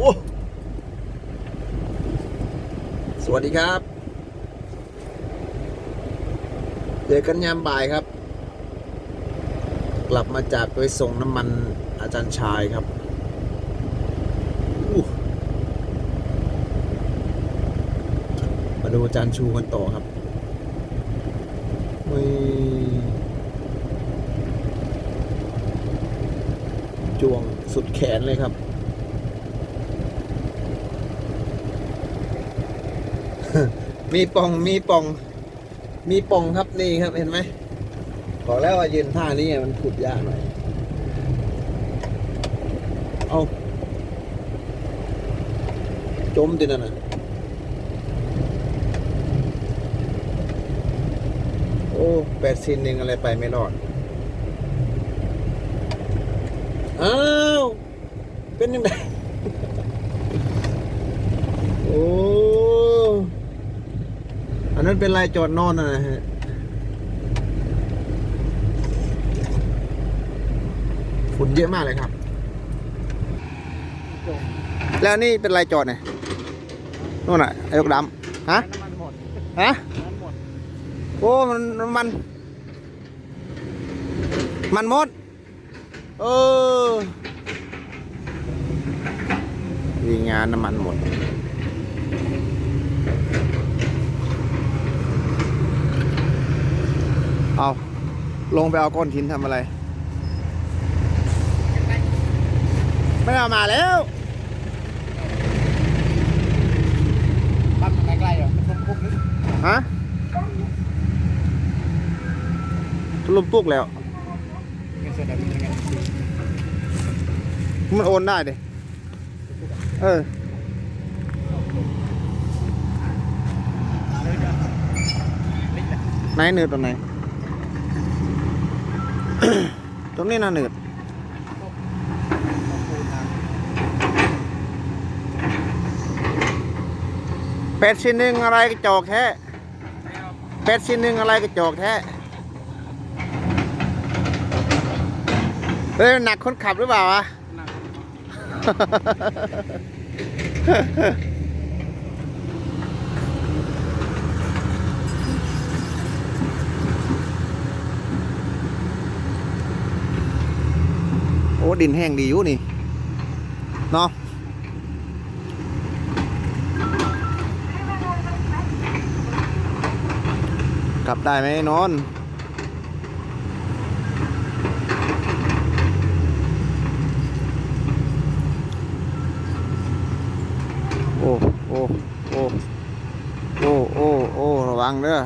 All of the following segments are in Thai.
สวัสดีครับ เจอกันยามบ่ายครับ กลับมาจากไปส่งน้ำมันอาจารย์ชายครับมาดูอาจารย์ชูกันต่อครับไม่จวงสุดแขนเลยครับ มีปองมีปอง มีปองครับนี่ครับเห็นไหมบอกแล้วว่ายืนท่านี้มันขุดยากหน่อยเอาจมตินั่นน่ะโอ้แปดซินหนึ่งอะไรไปไม่รอดอ้าวเป็นยังไง โอ้ อันนั้น เป็นลายจอดนอนนะนะฮะฝุ่นเยอะมากเลยครับ แล้วนี่เป็นลายจอดไงนู่นน่ะไอ้ยกดำฮะฮะโอ้มันมัน มันหมดเออวีงานน้ำมันหมด เอา ลงไปเอาก้อนหินทำอะไร ไม่เอามาแล้วปั๊มใกล้ๆเหรอมันพุ่งๆนึกฮะทุลุมตุกแล้วเงินสดแบบเป็นยังไงมันโอนได้ดิเออลิกเลยไหนหนืดตรงไหน ตรงนี้น่ะหนืดต้องปูนทางเป็ดชิ้นหนึ่งอะไรกระจอกแท้เป็ดชิ้นหนึ่งอะไรกระจอกแท้เฮ้ยมันหนักคนขับหรือเปล่าวะ โอ้ดินแห้งดีอยู่นี่เนาะกลับได้ไหมนอนโอ้โอ้โอ้โอ้โอ้โอ้ระวังเด้อ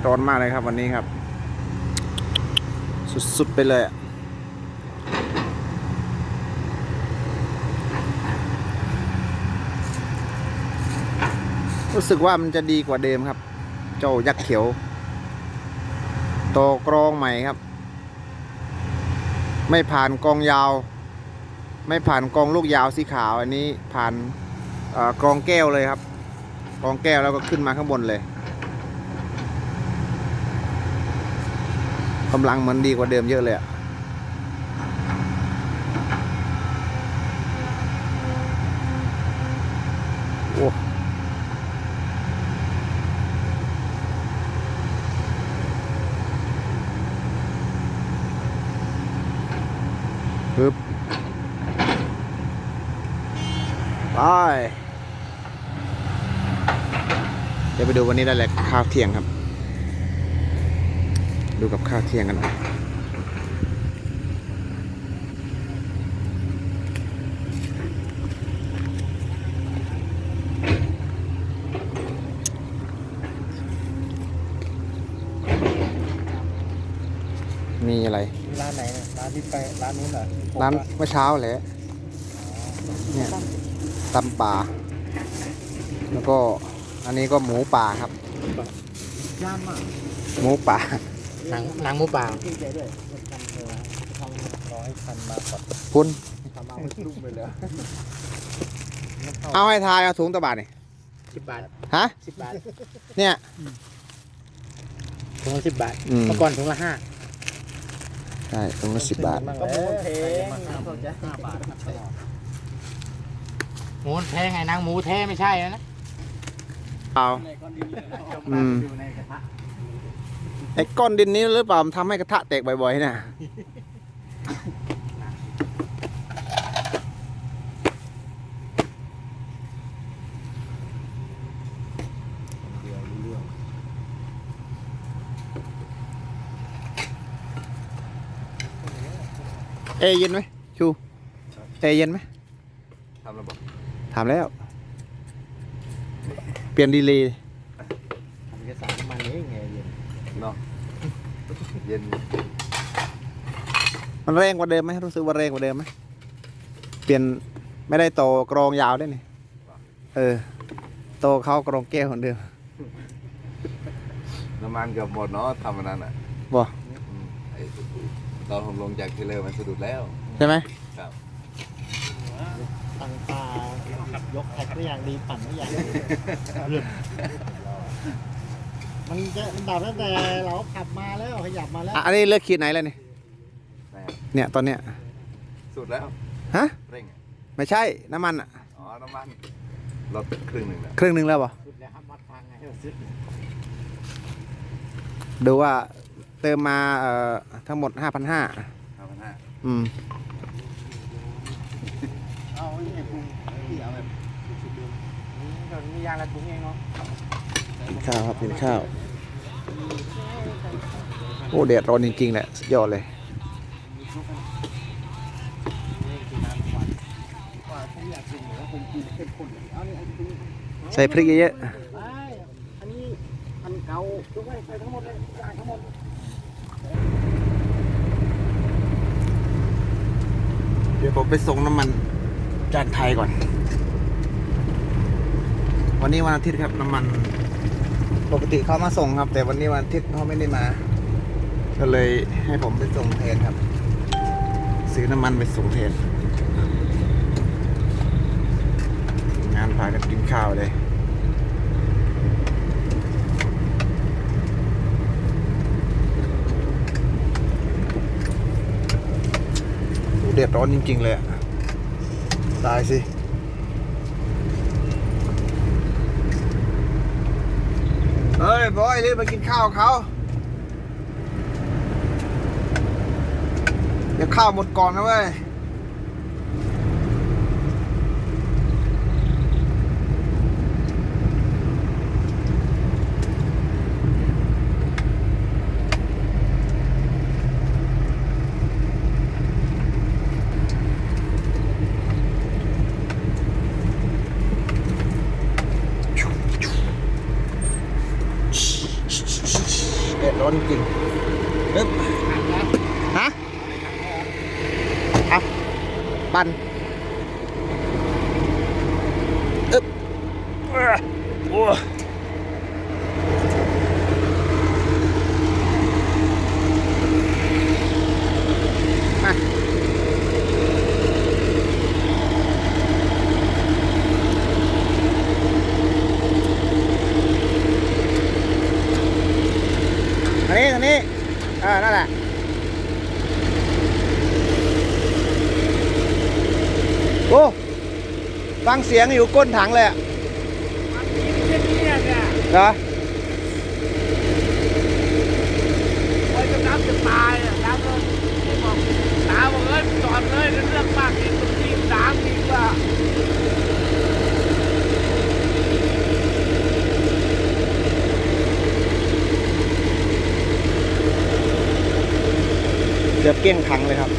ดร้อนมากเลยครับวันนี้ครับ สุดๆไปเลยรู้สึกว่ามันจะดีกว่าเดิมครับ เจ้ายักษ์เขียวต่อกรองใหม่ครับ ไม่ผ่านกองยาว ไม่ผ่านกองลูกยาวสีขาวอันนี้ผ่านกรองแก้วเลยครับ กรองแก้วแล้วก็ขึ้นมาข้างบนเลย กำลังมันดีกว่าเดิมเยอะเลยอะโอ้ปึ๊บไปเดี๋ยวไปดูวันนี้ได้แหละข้าวเที่ยงครับ ดูกับข้าวเที่ยงกันหน่อยมีอะไร ร้านไหนเนี่ยร้านที่ไปร้านนู้นเหรอร้านเมื่อเช้าแหละเนี่ยตำป่า แล้วก็อันนี้ก็หมูป่าครับ ย่านมากหมูป่า หนังหนังหมูป่าที่ใจด้วยทำเออทำร้อยพันมาก่อนคุณทำมาลุ่มไปแล้วเอาให้ทายเอาถุงตะบาทนี่สิบบาทฮะสิบบาทเนี่ยถุงละสิบบาทอืมเมื่อก่อนถุงละห้าใช่ถุงละสิบบาทก็มูนแพงหมูแพงไงนางหมูแท้ไม่ใช่นะเอาอืม ไอ้ก้อนดินนี้หรือเปล่ามันทำให้กระทะแตกบ่อยๆเนี่ยเอเย็นไหมชูเอเย็นไหมทำระบบถามแล้ว เปลี่ยนดีเลย์ ทำเอกสารน้ำมันนี้ไง เย็นเนาะเย็นมันแรงกว่าเดิมไหมรู้สึกว่าแรงกว่าเดิมไหมเปลี่ยนไม่ได้โตกรองยาวได้วยนี่เออ โตเข้ากรองแก้วเหมือนเดิมน้ำมันเกือบหมดเนาะทำวันนั้นอะบ่อืมไอ้ตอนผมลงจากเทเลอร์มันสะดุดแล้ว ใช่ไหมครับตั้งตายกแท็กได้อย่างดีปั่นได้อย่างดี มันจะมันดับตั้งแต่เราขับมาแล้วขยับมาแล้วอะอันนี้เลือกขีดไหนแล้วนี่นะครับเนี่ยตอนเนี้ยสุดแล้วฮะเร่งอะไม่ใช่น้ำมันอะอ๋อน้ำมันลดครึ่งหนึ่งแล้วครึ่งหนึ่งแล้วบ่สุดแล้วครับวัดทางไงสุดดูว่าเติมมาเอ่อทั้งหมด5,500ห้าพันห้าอืมเอาไอ้เนี่ยพุงที่เอาแบบก็มียางระถุงเองเนาะ กินข้าวครับกินข้าว โอ้แดดร้อนจริงๆแหละสุดยอดเลยใส่พริกเยอะอันนี้อันเก่าทุกไว้ใส่ทั้งหมดเลยจ่ายทั้งหมดๆเดี๋ยวผมไปส่งน้ำมันจานไทยก่อน วันนี้วันอาทิตย์ครับน้ำมัน ปกติเขามาส่งครับ แต่วันนี้วันอาทิตย์เขาไม่ได้มา ก็เลยให้ผมไปส่งแทนครับ ซื้อน้ำมันไปส่งแทนงานพากันกินข้าวเลยเดือดร้อนจริง ๆ เลยตายสิ ฮ้ยบอยรีบมากินข้าวเขาเดี๋ยวข้าวหมดก่อนนะเว้ย เดือดร้อนจริงๆอึ๊บฮะครับปั่นอึ๊บเอ้อโอ้มาทางนี้ทางนี้เออนั่นแหละ โอ้ฟังเสียงอยู่ก้นถังเลยอะเหรอไว้จะน้ำจะตายอะน้ำก็บอกตาบอกเอ้ยจอดเลยเรื่องมากอีกตรงที่น้ำอีกว่าเกือบเกลี้ยงถังเลยครับ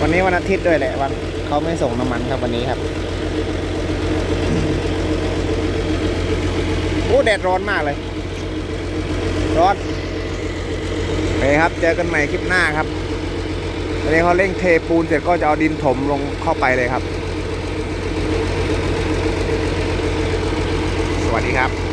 วันนี้วันอาทิตย์ด้วยแหละวันเขาไม่ส่งน้ำมันครับวันนี้ครับโอ้แดดร้อนมากเลย ร้อนโอเครับ เจอกันใหม่คลิปหน้าครับตอนนี้เขาเร่งเทปูนเสร็จก็จะเอาดินถมลงเข้าไปเลยครับ สวัสดีครับ